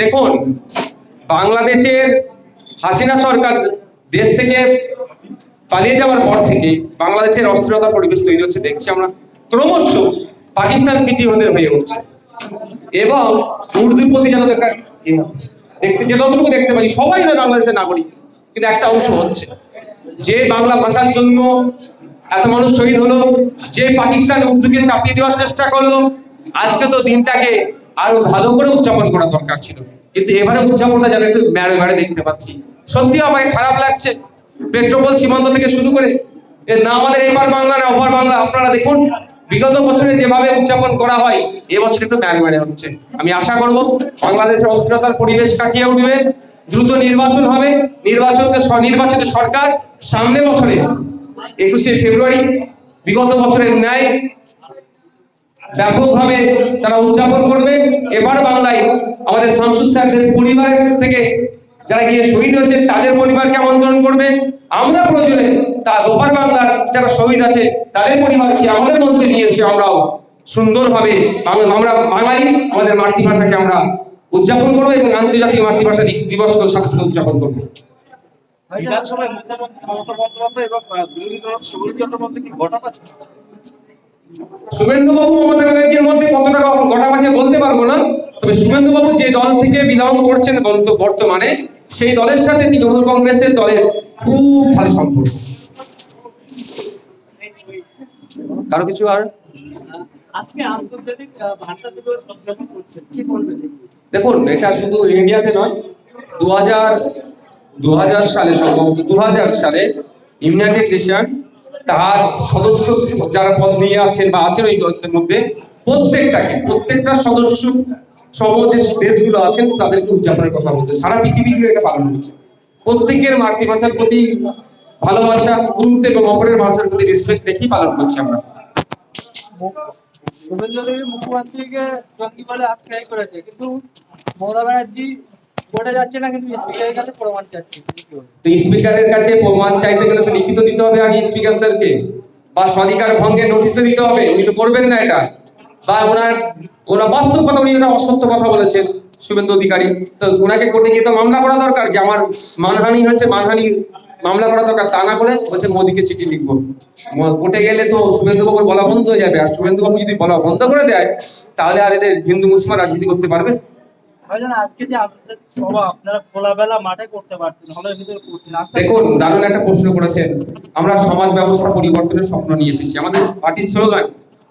দেখুন, বাংলাদেশের হাসিনা সরকার দেশ থেকে পালিয়ে যাওয়ার পর থেকে বাংলাদেশের অস্থিরতা পরিবেশ তৈরি হচ্ছে, দেখছি আমরা। ক্রমশ পাকিস্তান প্রীতি হয়ে উঠছে। এবং উর্দুর প্রতি যেন একটা দেখতে যতটুকু দেখতে পাই সবাই না বাংলাদেশের নাগরিক, কিন্তু একটা অংশ হচ্ছে। যে বাংলা ভাষার জন্য এত মানুষ শহীদ হলো, যে পাকিস্তান উর্দুকে চাপিয়ে দেওয়ার চেষ্টা করল, আজকে তো দিনটাকে আরও ভালো করে উদযাপন করা দরকার ছিল। কিন্তু এবারে উদযাপনটা যেন একটু মেড়ে মেড়ে দেখতে পাচ্ছি। সত্যি আমাকে খারাপ লাগছে। পেট্রোপল সীমান্ত থেকে শুরু করে না আমাদের এবার বাংলা, না ওপার বাংলা, আপনারা দেখুন, বিগত বছরে যেভাবে উদযাপন করা হয় এবছর একটু মেড়ে মেড়ে হচ্ছে। আমি আশা করব, বাংলাদেশের অস্থিরতার পরিবেশ কাটিয়ে উঠবে, দ্রুত নির্বাচন হবে নির্বাচনকে নির্বাচিত সরকার সামনে বছরে একুশে ফেব্রুয়ারি, বিগত বছরের ন্যায় ব্যাপকভাবে তারা উদযাপন করবে। এবার বাংলায় আমাদের শামসুদ স্যারদের পরিবারের থেকে যারা গিয়ে শহীদ হয়েছে, তাদের পরিবারকে আমন্ত্রণ করবে। আমরা প্রয়োজনে তা ওপার বাংলার যারা শহীদ আছে, তাদের পরিবারকে আমাদের মধ্যে নিয়ে এসে আমরাও সুন্দরভাবে আমরা বাঙালি, আমাদের মাতৃভাষাকে আমরা উদযাপন করব এবং আন্তর্জাতিক মাতৃভাষা দি- দিবসকে সাথে উদযাপন করব। বিধানসভায় মুখ্যমন্ত্রী মমতা বন্দ্যোপাধ্যায় এবং বিরোধী দল সুনীল চন্দ্র কি ঘটনা আছে শুভেন্দু বাবু মমতা ব্যানার্জির মধ্যে কতটা গোটা মাঝে বলতে পারব না তবে শুভেন্দু বাবু যে দল থেকে বিলং করছেন বর্তমানে সেই দলের সাথে তৃণমূল কংগ্রেসের দলের খুব ভালো সম্পর্ক। কারও কিছু আর? দেখুন এটা শুধু ইন্ডিয়াতে নয় দু হাজার দু হাজার সালে সম্ভবত দু হাজার সালে ইউনাইটেড নেশন তার সদস্য যারা পদ নিয়ে আছেন বা আছেন ওই দলের মধ্যে প্রত্যেকটাকে, প্রত্যেকটা সদস্য সহ যে দেশগুলো আছেন তাদেরকে উদযাপনের কথা বলছে। সারা পৃথিবী জুড়ে এটা পালন হচ্ছে। প্রত্যেকের মাতৃভাষার প্রতি ভালোবাসা গুরুত্ব এবং অপরের ভাষার প্রতি রেসপেক্ট রেখেই পালন করছি আমরা। মুখ্যমন্ত্রীকে জঙ্গি বলে আখ্যায় করেছে, কিন্তু মমতা ব্যানার্জি স্পিকারের কাছে প্রমাণ চাইতে গেলে তো লিখিত দিতে হবে স্পিকার স্যারকে। বা দিতে হবে, উনি তো করবেন না এটা। ওনার ওনার কথা, উনি অসত্য কথা বলেছেন, শুভেন্দু অধিকারী। তো ওনাকে গিয়ে তো মামলা করা দরকার যে আমার মানহানি হয়েছে মানহানি মামলা করা দরকার, তা না করে বলছে মোদিকে চিঠি লিখব। কোর্টে গেলে তো শুভেন্দু বাবুর বলা বন্ধ হয়ে যাবে। আর শুভেন্দু বাবু যদি বলা বন্ধ করে দেয়, তাহলে আর এদের হিন্দু মুসলমান রাজনীতি করতে পারবে? আপনারা দেখুন, দারুণ একটা প্রশ্ন করেছেন। আমরা সমাজ ব্যবস্থা পরিবর্তনের স্বপ্ন নিয়ে এসেছি। আমাদের পার্টির স্লোগান,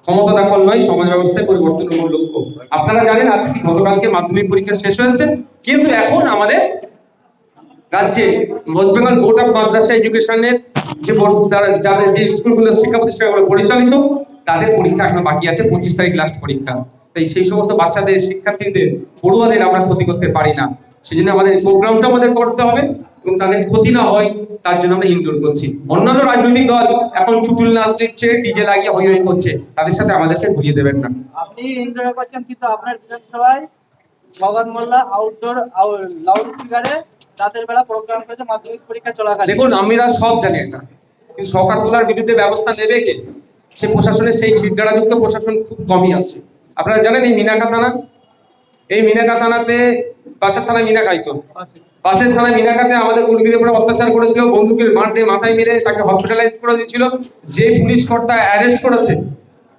ক্ষমতা দখল নয়, সমাজ ব্যবস্থায় পরিবর্তনের মূল লক্ষ্য। আপনারা জানেন, আজকে গতকালকে মাধ্যমিক পরীক্ষা শেষ হয়েছে, কিন্তু এখন আমাদের রাজ্যে West Bengal board of Madrasah এডুকেশনের যে যাদের যে স্কুলগুলো শিক্ষা প্রতিষ্ঠানগুলো পরিচালিত তাদের পরীক্ষা এখনও বাকি আছে পঁচিশ তারিখ লাস্ট পরীক্ষা। তাই সেই সমস্ত বাচ্চাদের শিক্ষার্থীদের পড়ুয়াদের আমরা ক্ষতি করতে পারি না। সেই জন্য আমাদের প্রোগ্রামটা আমাদের করতে হবে এবং তাদের ক্ষতি না হয় তার জন্য আমরা ইনক্লুড করছি। অন্যান্য রাজনৈতিক দল এখন চুটুল নাচ দিচ্ছে ডিজে লাগিয়ে হই হই করছে। তাদের সাথে আমাদেরকে ঘুরিয়ে দেবেন না। আপনি ইন্টারভিউ করছেন কিন্তু আপনার বিধানসভায় সৌগত মোল্লা আউটডোর লাউড স্পিকারে রাতের বেলা প্রোগ্রাম করেছে মাধ্যমিক পরীক্ষা চলাকালীন। দেখুন আমরা সব জানি এটা। কিন্তু সরকার তোলার বিরুদ্ধে ব্যবস্থা নেবে কে? সে প্রশাসনের সেই সিদ্ধারাযুক্ত প্রশাসন খুব কমই আছে। আপনারা জানেন এই মিনাকা থানা? এই মিনাকা থানাতে পাশের থানায় মিনাকাই তো পাশের থানায় মিনাকাতে আমাদের কর্মীদের উপরে অত্যাচার করেছিল, বন্দুকের মার দিয়ে মাথায় মেরে তাকে হসপিটালাইজ করে দিয়েছিল। যে পুলিশ কর্তা অ্যারেস্ট করেছে,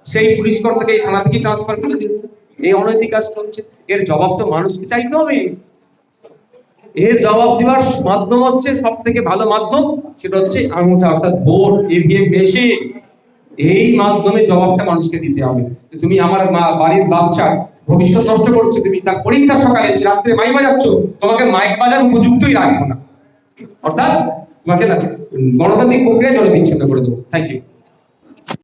সেই পুলিশ কর্তাকে এই থানা থেকেই ট্রান্সফার করে দিয়েছে। এই অনৈতিক কাজ চলছে এর জবাব তো মানুষকে চাইতে হবে। এর জবাব দেওয়ার মাধ্যম হচ্ছে সব থেকে ভালো মাধ্যম, সেটা হচ্ছে আঙুঠা অর্থাৎ ভোট ইভিএম বেশি। এই মাধ্যমে জবাবটা মানুষকে দিতে হবে। তুমি আমার মা- বাড়ির বাচ্চা ভবিষ্যৎ নষ্ট করছ, তুমি তার পরীক্ষা সকালে রাত্রে মাইক বাজাচ্ছ তোমাকে মাইক বাজার উপযুক্তই রাখব না। অর্থাৎ তোমাকে গণতান্ত্রিক প্রক্রিয়া জলে বিচ্ছিন্ন করে দেবো। Thank you